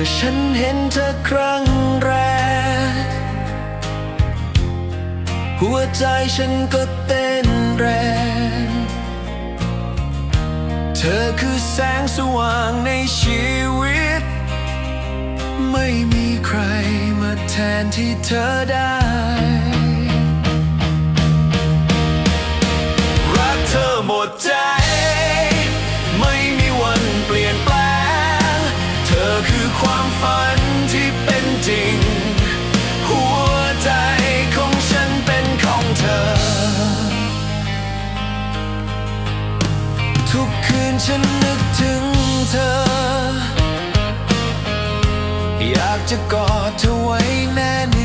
อฉันเห็นเธอครั้งแรก หัวใจฉันก็เต้นแรง เธอคือแสงสว่างในชีวิต ไม่มีใครมาแทนที่เธอได้ ฉันนึกถึงเธอ อยากจะกอดเธอไว้แน่น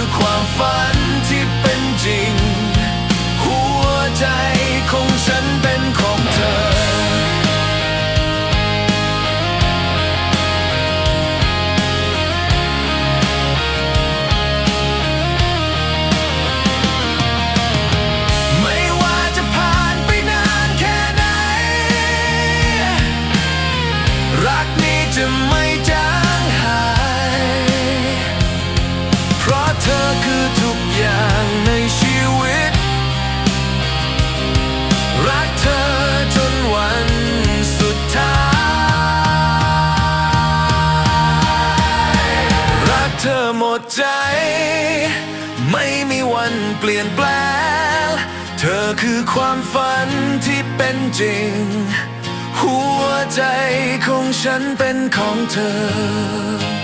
คือความฝันที่เป็นจริง หัวใจของฉันเป็นของเธอ ไม่ว่าจะผ่านไปนานแค่ไหน รักนี้จะไม่จาง หมดใจ ไม่มีวันเปลี่ยนแปลง เธอคือความฝันที่เป็นจริง หัวใจของฉันเป็นของเธอ